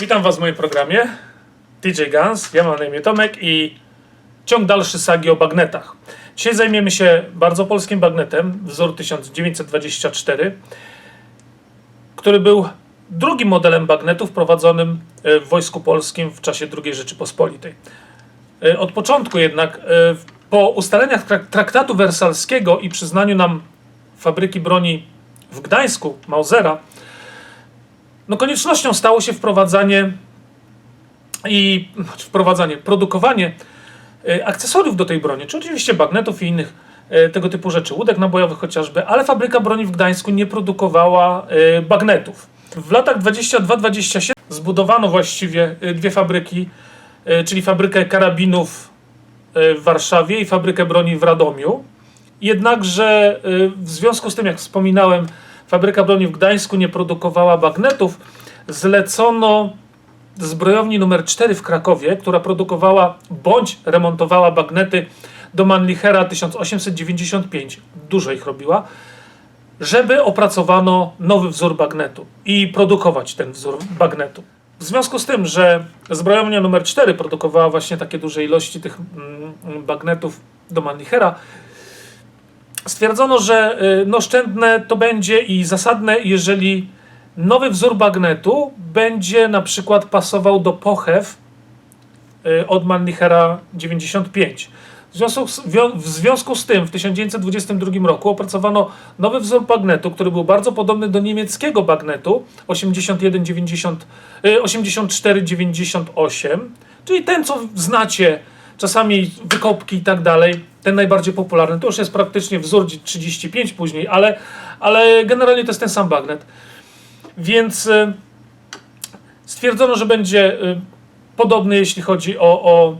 Witam Was w moim programie DJ Guns. Ja mam na imię Tomek i ciąg dalszy sagi o bagnetach. Dzisiaj zajmiemy się bardzo polskim bagnetem, wzór 1924, który był drugim modelem bagnetu wprowadzonym e, w Wojsku Polskim w czasie II Rzeczypospolitej. E, Od początku jednak, e, po ustaleniach trak- traktatu wersalskiego i przyznaniu nam fabryki broni w Gdańsku, Mausera, no koniecznością stało się wprowadzanie i wprowadzanie, produkowanie e, akcesoriów do tej broni, czy oczywiście bagnetów i innych e, tego typu rzeczy, łódek nabojowych chociażby, ale fabryka broni w Gdańsku nie produkowała e, bagnetów. W latach 22-27 zbudowano właściwie dwie fabryki, czyli fabrykę karabinów w Warszawie i fabrykę broni w Radomiu. Jednakże y, w związku z tym, jak wspominałem, fabryka broni w Gdańsku nie produkowała bagnetów, zlecono zbrojowni numer 4 w Krakowie, która produkowała bądź remontowała bagnety do Mannlichera 1895, dużo ich robiła, żeby opracowano nowy wzór bagnetu i produkować ten wzór bagnetu. W związku z tym, że zbrojownia numer 4 produkowała właśnie takie duże ilości tych mm, bagnetów do Mannlichera, stwierdzono, że y, no, oszczędne to będzie i zasadne, jeżeli nowy wzór bagnetu będzie na przykład pasował do pochew y, od Mannlichera 95. W związku, z, w związku z tym w 1922 roku opracowano nowy wzór bagnetu, który był bardzo podobny do niemieckiego bagnetu 81-90, y, 84-98, czyli ten, co znacie, czasami wykopki i tak dalej, ten najbardziej popularny, to już jest praktycznie wzór 35 później, ale, ale generalnie to jest ten sam bagnet. Więc y, stwierdzono, że będzie y, podobny, jeśli chodzi o, o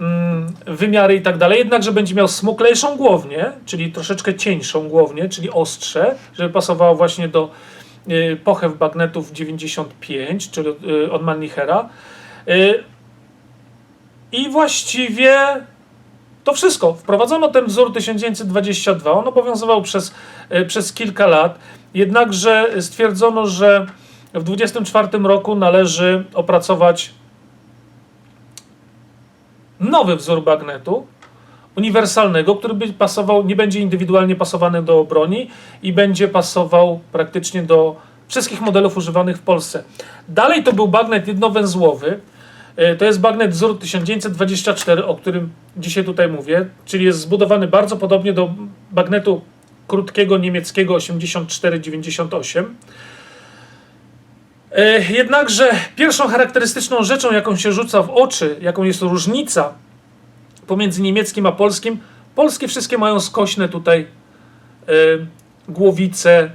mm, wymiary i tak dalej, jednakże będzie miał smuklejszą głownię, czyli troszeczkę cieńszą głownię, czyli ostrze, żeby pasowało właśnie do y, pochew bagnetów 95, czyli od Mannlichera. I właściwie to wszystko. Wprowadzono ten wzór 1922. On obowiązywał przez, e, przez kilka lat. Jednakże stwierdzono, że w 24 roku należy opracować nowy wzór bagnetu uniwersalnego, który by pasował, nie będzie indywidualnie pasowany do broni i będzie pasował praktycznie do wszystkich modelów używanych w Polsce. Dalej to był bagnet jednowęzłowy. E, To jest bagnet wzór 1924, o którym dzisiaj tutaj mówię, czyli jest zbudowany bardzo podobnie do bagnetu krótkiego niemieckiego 84-98. E, Jednakże pierwszą charakterystyczną rzeczą, jaką się rzuca w oczy, jaką jest różnica pomiędzy niemieckim a polskim, polskie wszystkie mają skośne tutaj e, głowice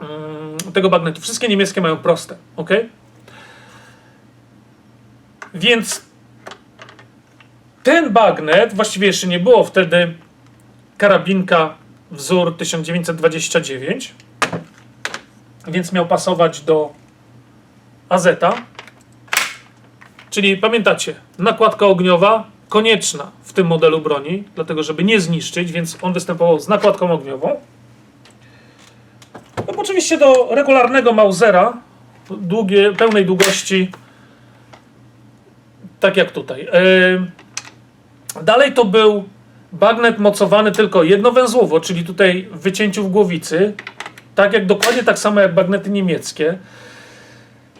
mm, tego bagnetu. Wszystkie niemieckie mają proste, ok? Więc ten bagnet, właściwie jeszcze nie było wtedy karabinka wzór 1929, więc miał pasować do Azeta. Czyli pamiętacie, nakładka ogniowa konieczna w tym modelu broni, dlatego żeby nie zniszczyć, więc on występował z nakładką ogniową. No, oczywiście do regularnego Mausera, długie, pełnej długości tak jak tutaj. Yy, Dalej to był bagnet mocowany tylko jednowęzłowo, czyli tutaj w wycięciu w głowicy. Tak jak dokładnie tak samo jak bagnety niemieckie.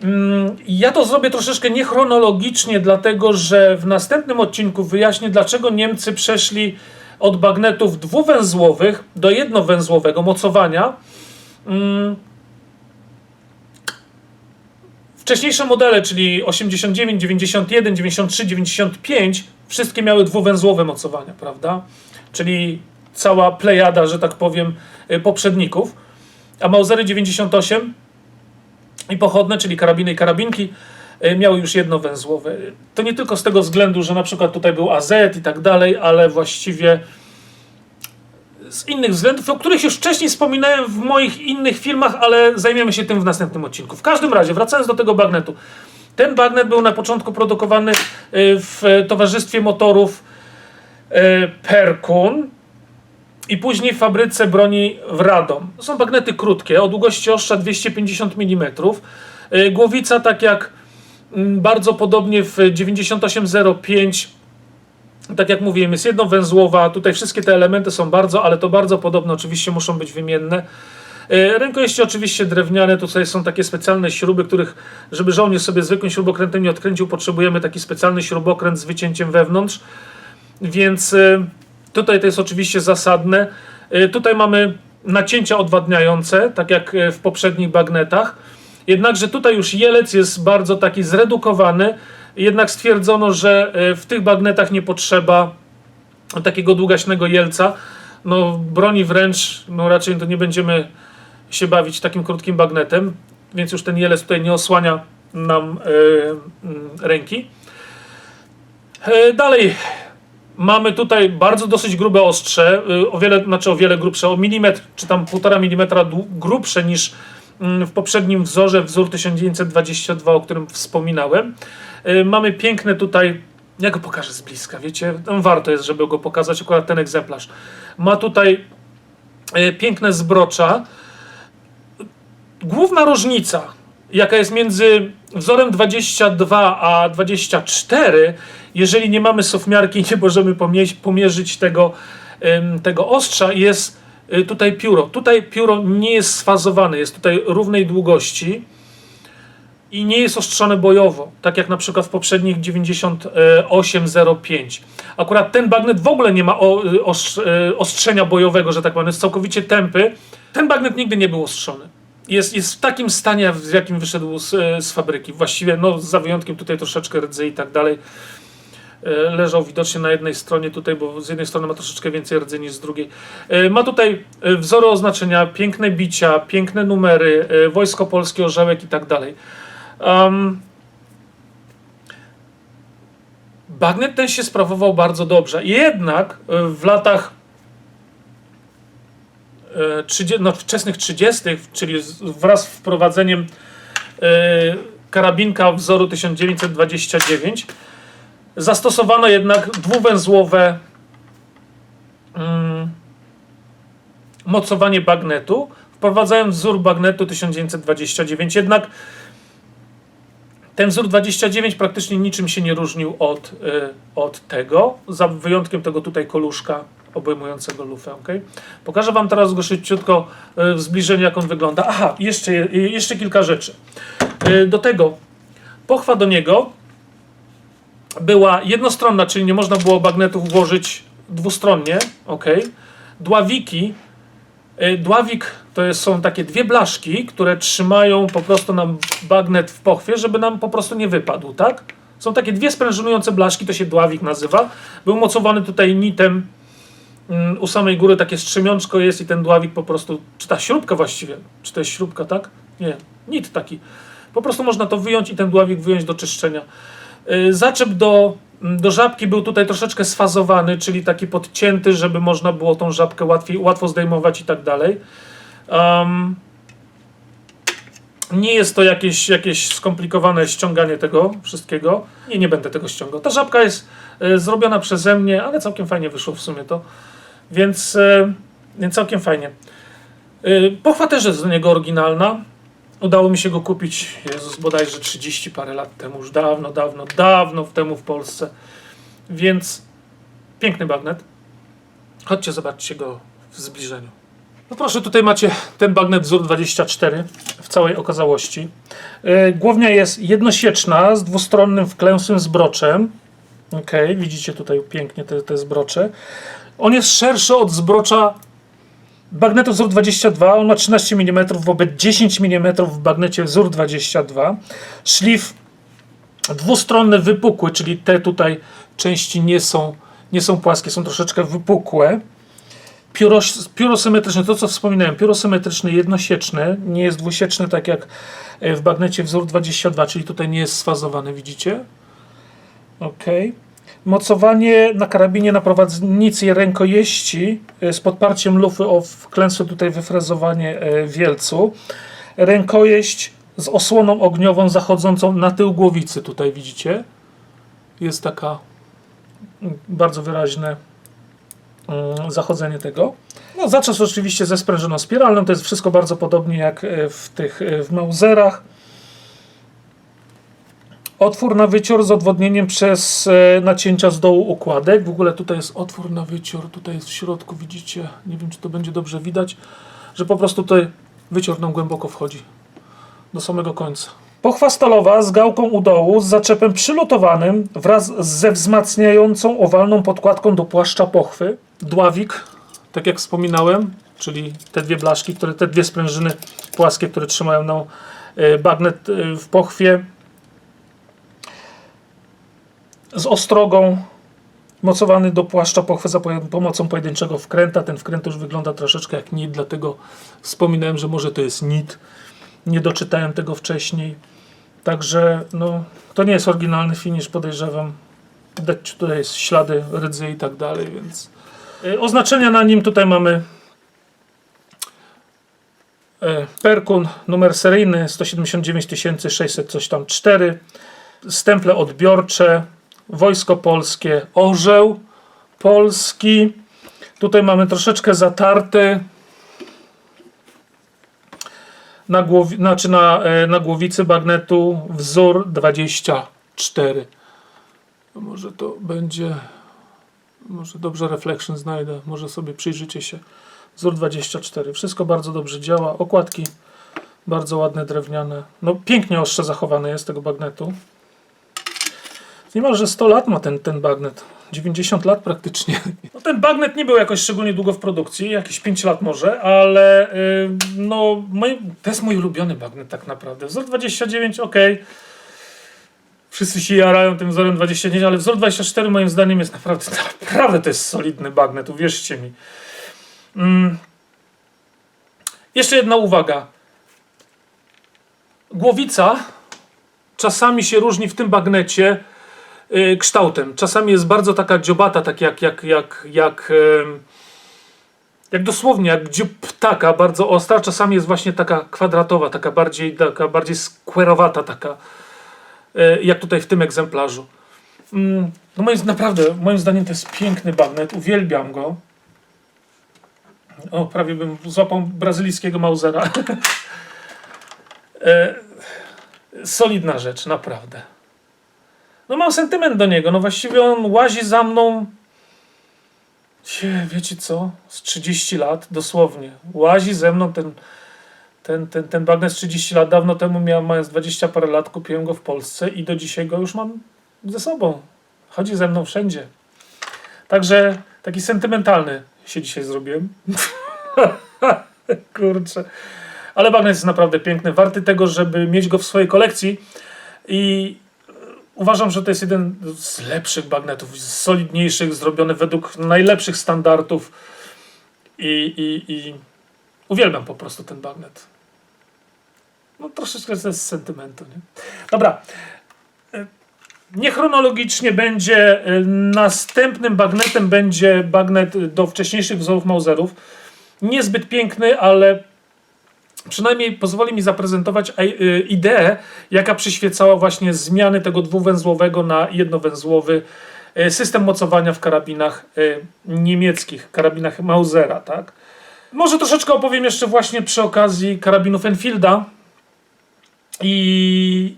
Mm, Ja to zrobię troszeczkę niechronologicznie, dlatego że w następnym odcinku wyjaśnię, dlaczego Niemcy przeszli od bagnetów dwuwęzłowych do jednowęzłowego mocowania. Mm, Wcześniejsze modele, czyli 89, 91, 93, 95, wszystkie miały dwuwęzłowe mocowania, prawda? Czyli cała plejada, że tak powiem, y, poprzedników. A Mausery 98 i pochodne, czyli karabiny i karabinki, y, miały już jednowęzłowe. To nie tylko z tego względu, że na przykład tutaj był AZ i tak dalej, ale właściwie z innych względów, o których już wcześniej wspominałem w moich innych filmach, ale zajmiemy się tym w następnym odcinku. W każdym razie, wracając do tego bagnetu. Ten bagnet był na początku produkowany y, w Towarzystwie Motorów y, Perkun i później w fabryce broni w Radom. Są bagnety krótkie, o długości ostrza 250 mm. Y, Głowica, tak jak mm, bardzo podobnie w 9805, tak jak mówiłem, jest jednowęzłowa. Tutaj wszystkie te elementy są bardzo, ale to bardzo podobne, oczywiście muszą być wymienne. Y, Rękojeści oczywiście drewniane, tutaj są takie specjalne śruby, których, żeby żołnierz sobie zwykłym śrubokrętem nie odkręcił, potrzebujemy taki specjalny śrubokręt z wycięciem wewnątrz. Więc y, tutaj to jest oczywiście zasadne. Y, Tutaj mamy nacięcia odwadniające, tak jak w poprzednich bagnetach. Jednakże tutaj już jelec jest bardzo taki zredukowany. Jednak stwierdzono, że y, w tych bagnetach nie potrzeba takiego długaśnego jelca. No, broni wręcz, no raczej to nie będziemy się bawić takim krótkim bagnetem, więc już ten jelec tutaj nie osłania nam y, y, ręki. E, Dalej mamy tutaj bardzo dosyć grube ostrze, o wiele, znaczy o wiele grubsze, o milimetr czy tam półtora milimetra grubsze niż mm, w poprzednim wzorze, wzór 1922, o którym wspominałem. Y, Mamy piękne tutaj, ja go pokażę z bliska, wiecie, no, warto jest, żeby go pokazać, akurat ten egzemplarz. Ma tutaj y, piękne zbrocza. Główna różnica, jaka jest między wzorem 22 a 24, jeżeli nie mamy sofmiarki nie możemy pomie- pomierzyć tego, tego ostrza, jest y, tutaj pióro. Tutaj pióro nie jest sfazowane, jest tutaj równej długości i nie jest ostrzone bojowo, tak jak na przykład w poprzednich 9805. Akurat ten bagnet w ogóle nie ma y, y, ostrzenia bojowego, że tak powiem, jest całkowicie tępy. Ten bagnet nigdy nie był ostrzony. Jest, jest w takim stanie, w jakim wyszedł z, y, z fabryki. Właściwie, no, za wyjątkiem tutaj troszeczkę rdzy i tak dalej. Leżał widocznie na jednej stronie tutaj, bo z jednej strony ma troszeczkę więcej rdzy niż z drugiej. Ma tutaj wzory oznaczenia, piękne bicia, piękne numery, Wojsko Polskie, Orzełek i tak dalej. Um, bagnet ten się sprawował bardzo dobrze. Jednak y, w latach e, 30, no, wczesnych 30., czyli wraz z wprowadzeniem e, karabinka wzoru 1929, zastosowano jednak dwuwęzłowe mm, mocowanie bagnetu, wprowadzając wzór bagnetu 1929. Jednak ten wzór 29 praktycznie niczym się nie różnił od, y, od tego, za wyjątkiem tego tutaj koluszka obejmującego lufę. Okay? Pokażę Wam teraz go szybciutko y, w zbliżeniu, jak on wygląda. Aha, jeszcze, je- jeszcze kilka rzeczy. Y, do tego, pochwa do niego była jednostronna, czyli nie można było bagnetów włożyć dwustronnie. Okay? Dławiki Y, Dławik to jest, są takie dwie blaszki, które trzymają po prostu nam bagnet w pochwie, żeby nam po prostu nie wypadł, tak? Są takie dwie sprężynujące blaszki, to się dławik nazywa. Był mocowany tutaj nitem mm, u samej góry, takie strzemiączko jest i ten dławik po prostu, czy ta śrubka właściwie, czy to jest śrubka, tak? Nie, nit taki. Po prostu można to wyjąć i ten dławik wyjąć do czyszczenia. Y, Zaczep do, do żabki był tutaj troszeczkę sfazowany, czyli taki podcięty, żeby można było tą żabkę łatwiej, łatwo zdejmować i tak dalej. Um, nie jest to jakieś, jakieś skomplikowane ściąganie tego wszystkiego. Nie, nie będę tego ściągał. Ta żabka jest e, zrobiona przeze mnie, ale całkiem fajnie wyszło w sumie to. Więc, e, całkiem fajnie. E, pochwa też jest do niego oryginalna. Udało mi się go kupić, Jezus, bodajże 30 parę lat temu, już dawno, dawno, dawno temu w Polsce. Więc piękny bagnet. Chodźcie, zobaczcie go w zbliżeniu. No proszę, tutaj macie ten bagnet wzór 24 w całej okazałości. Yy, Głownia jest jednosieczna z dwustronnym wklęsłym zbroczem. Ok, widzicie tutaj pięknie te, te zbrocze. On jest szerszy od zbrocza bagnetu wzór 22. On ma 13 mm wobec 10 mm w bagnecie wzór 22. Szlif dwustronny wypukły, czyli te tutaj części nie są, nie są płaskie, są troszeczkę wypukłe. Pióro, symetryczne, to co wspominałem, pióro symetryczne jednosieczne, nie jest dwusieczne tak jak e, w bagnecie wzór 22, czyli tutaj nie jest sfazowane, widzicie? Ok. Mocowanie na karabinie na prowadnicy rękojeści e, z podparciem lufy o wklęsłe tutaj wyfrezowanie e, wielcu. Rękojeść z osłoną ogniową zachodzącą na tył głowicy, tutaj widzicie. Jest taka mm, bardzo wyraźne zachodzenie tego. No, zaczas oczywiście ze sprężyną spiralną, to jest wszystko bardzo podobnie jak e, w tych e, w Mauserach. Otwór na wycior z odwodnieniem przez e, nacięcia z dołu układek. W ogóle tutaj jest otwór na wycior, tutaj jest w środku, widzicie, nie wiem czy to będzie dobrze widać, że po prostu tutaj wycior nam głęboko wchodzi do samego końca. Pochwa stalowa z gałką u dołu z zaczepem przylutowanym wraz ze wzmacniającą owalną podkładką do płaszcza pochwy. Dławik, tak jak wspominałem, czyli te dwie blaszki, które, te dwie sprężyny płaskie, które trzymają na e, bagnet e, w pochwie. Z ostrogą mocowany do płaszcza pochwy za pomocą pojedynczego wkręta. Ten wkręt już wygląda troszeczkę jak nit, dlatego wspominałem, że może to jest nit. Nie doczytałem tego wcześniej. Także no, to nie jest oryginalny finish, podejrzewam. Widać tutaj jest ślady rdzy i tak dalej, więc oznaczenia na nim tutaj mamy y, Perkun, numer seryjny 179 600 coś tam 4, stemple odbiorcze, Wojsko Polskie, Orzeł Polski. Tutaj mamy troszeczkę zatarte na, znaczy na, e, na głowicy bagnetu wzór 24. No Może to będzie. Może dobrze reflection znajdę. Może sobie przyjrzycie się. Wzór 24. Wszystko bardzo dobrze działa. Okładki bardzo ładne, drewniane. No pięknie ostrze zachowane jest tego bagnetu. Niemalże 100 lat ma ten, ten bagnet. 90 lat praktycznie. No ten bagnet nie był jakoś szczególnie długo w produkcji, jakieś 5 lat może, ale y, no mój, to jest mój ulubiony bagnet tak naprawdę. Wzór 29, ok. Wszyscy się jarają tym wzorem 29, ale wzór 24 moim zdaniem jest naprawdę, naprawdę to jest solidny bagnet, uwierzcie mi. Mm. Jeszcze jedna uwaga. Głowica czasami się różni w tym bagnecie y, kształtem. Czasami jest bardzo taka dziobata, tak jak, jak, jak, jak, em, jak dosłownie, jak dziób ptaka, bardzo ostra. Czasami jest właśnie taka kwadratowa, taka bardziej, taka bardziej skwerowata, taka jak tutaj w tym egzemplarzu. Mm, No moim, naprawdę, moim zdaniem to jest piękny bagnet, uwielbiam go. O, prawie bym złapał brazylijskiego Mausera. E, Solidna rzecz, naprawdę. No mam sentyment do niego, no właściwie on łazi za mną Cie, wiecie co, z 30 lat, dosłownie. Łazi ze mną ten, ten, ten, ten bagnet z 30 lat. Dawno temu miałem, mając 20 parę lat, kupiłem go w Polsce i do dzisiaj go już mam ze sobą. Chodzi ze mną wszędzie. Także taki sentymentalny się dzisiaj zrobiłem. Kurczę. Ale bagnet jest naprawdę piękny, warty tego, żeby mieć go w swojej kolekcji i e, uważam, że to jest jeden z lepszych bagnetów, z solidniejszych, zrobiony według najlepszych standardów i, i, i uwielbiam po prostu ten bagnet. No troszeczkę z sentymentu, nie? Dobra. E, Niechronologicznie będzie e, następnym bagnetem będzie bagnet do wcześniejszych wzorów Mauserów. Niezbyt piękny, ale przynajmniej pozwoli mi zaprezentować e, ideę, jaka przyświecała właśnie zmiany tego dwuwęzłowego na jednowęzłowy system mocowania w karabinach niemieckich, karabinach Mausera, tak? Może troszeczkę opowiem jeszcze właśnie przy okazji karabinów Enfielda i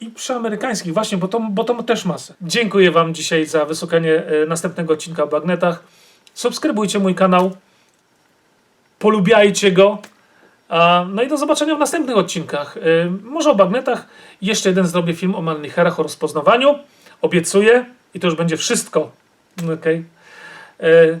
i przy amerykańskich, właśnie, bo to, bo to też masę. Dziękuję Wam dzisiaj za wysłuchanie e, następnego odcinka o bagnetach. Subskrybujcie mój kanał polubiajcie go. No i do zobaczenia w następnych odcinkach. Y, Może o bagnetach. Jeszcze jeden zrobię film o Manlicherach, o rozpoznawaniu. Obiecuję. I to już będzie wszystko. Okej. Y,